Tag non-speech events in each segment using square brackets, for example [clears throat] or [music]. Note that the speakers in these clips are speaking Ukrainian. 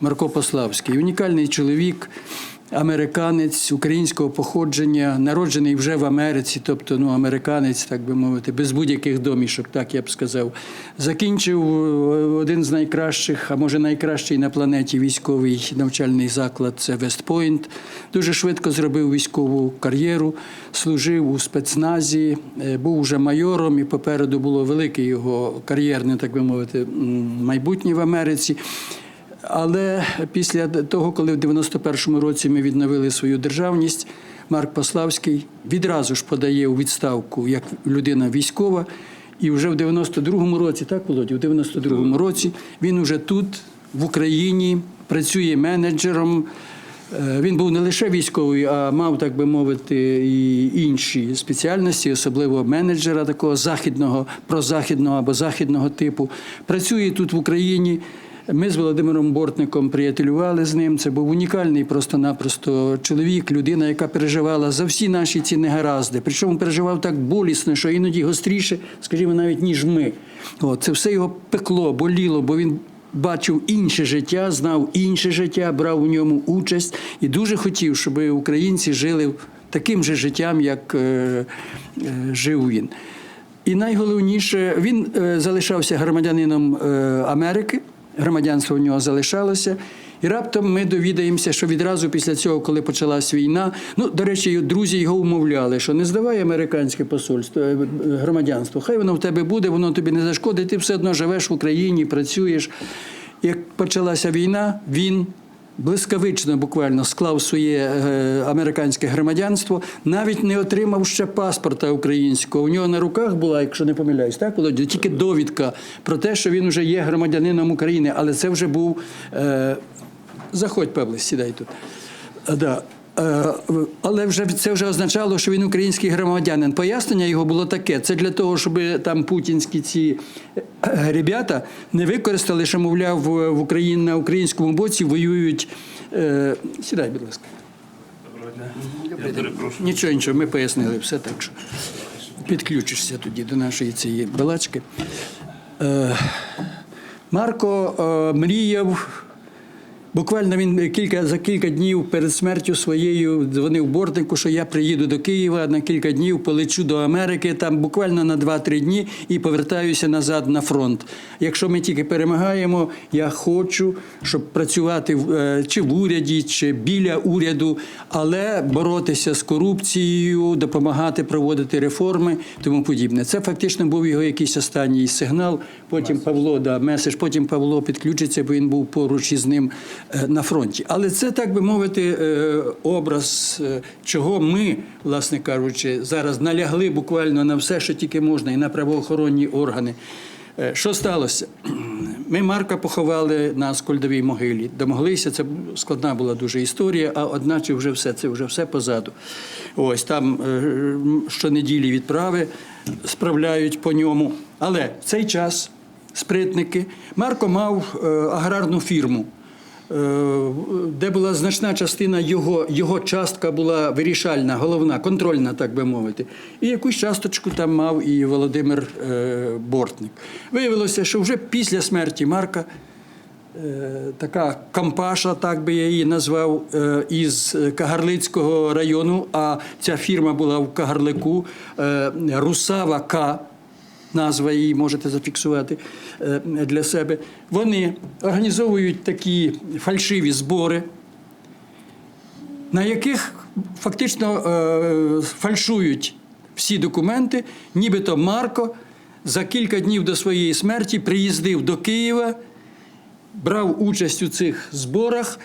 Марко Пославський. Унікальний чоловік, американець українського походження, народжений вже в Америці, тобто ну, американець, так би мовити, без будь-яких домішок, так я б сказав. Закінчив е, один з найкращих, а може найкращий на планеті військовий навчальний заклад це Вестпойнт. Дуже швидко зробив військову кар'єру, служив у спецназі, е, був вже майором, і попереду було велике його кар'єрне, так би мовити, майбутнє в Америці. Але після того, коли в 91-му році ми відновили свою державність, Марк Пославський відразу ж подає у відставку як людина військова. І вже в 92-му році, так, Володя, в 92-му році він уже тут, в Україні, працює менеджером. Е, Він був не лише військовий, а мав, так би мовити, і інші спеціальності, особливо менеджера такого західного, прозахідного або західного типу. Працює тут в Україні. Ми з Володимиром Бортником приятелювали з ним. Це був унікальний просто-напросто чоловік, людина, яка переживала за всі наші ці негаразди. Причому переживав так болісно, що іноді гостріше, скажімо, навіть ніж ми. От, це все його пекло, боліло, бо він. Бачив інше життя, знав інше життя, брав у ньому участь і дуже хотів, щоб українці жили таким же життям, як е, е, жив він. І найголовніше, він е, залишався громадянином е, Америки, громадянство в нього залишалося. І раптом ми довідаємося, що відразу після цього, коли почалась війна, ну до речі, друзі його умовляли, що не здавай американське посольство, е, громадянство. Хай воно в тебе буде, воно тобі не зашкодить. Ти все одно живеш в Україні, працюєш. Як почалася війна, він блискавично буквально склав своє е, американське громадянство, навіть не отримав ще паспорта українського. У нього на руках була, якщо не помиляюсь, так Володя, тільки довідка про те, що він вже є громадянином України, але це вже був. Е, заходь, Павле, сідай тут. А, Да. Е, Але вже це вже означало, що він український громадянин. Пояснення його було таке: це для того, щоб там путінські ці е, ребята не використали, що мовляв в Україні на українському боці воюють. Е, Сідай, будь ласка. Я перепрошую. Нічого, нічого, ми пояснили все так, що підключишся тоді до нашої цієї балачки. Марко мріяв. Буквально він кілька за кілька днів перед смертю своєю дзвонив бортнику, що я приїду до Києва на кілька днів, полечу до Америки, там буквально на 2-3 дні і повертаюся назад на фронт. Якщо ми тільки перемагаємо, я хочу, щоб працювати е, чи в уряді, чи біля уряду, але боротися з корупцією, допомагати проводити реформи, тому подібне. Це фактично був його якийсь останній сигнал. Потім Павло да, меседж, потім Павло підключиться, бо він був поруч із ним е, на фронті. Але це, так би мовити, е, образ, е, чого ми, власне кажучи, зараз налягли буквально на все, що тільки можна, і на правоохоронні органи. Е, Що сталося? [clears throat] Ми Марка поховали на Скольдовій могилі. Домоглися, це складна була дуже історія, а одначе вже все, це вже все позаду. Ось там е, щонеділі відправи справляють по ньому. Але в цей час спритники Марко мав е, аграрну фірму. Е, Де була значна частина його, його частка була вирішальна, головна, контрольна, так би мовити. І якусь часточку там мав і Володимир е, Бортник. Виявилося, що вже після смерті Марка е, така кампаша, так би я її назвав, із Кагарлицького району, а ця фірма була в Кагарлику, Русава К. Назва її можете зафіксувати е, для себе. Вони організовують такі фальшиві збори, на яких фактично е, фальшують всі документи, нібито Марко за кілька днів до своєї смерті приїздив до Києва, брав участь у цих зборах.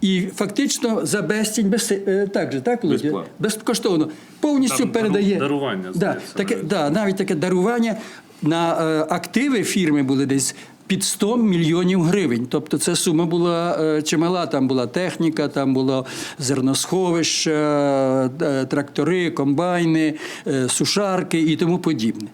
І фактично за безцінь, без, е, так же, так, Володя? Безкоштовно, повністю Там передає. дарування, да, здається, таке, навіть. да, навіть таке дарування на е, активи фірми були десь під 100 мільйонів гривень. Тобто ця сума була е, чимала. Там була техніка, там було зерносховище, е, трактори, комбайни, е, сушарки і тому подібне.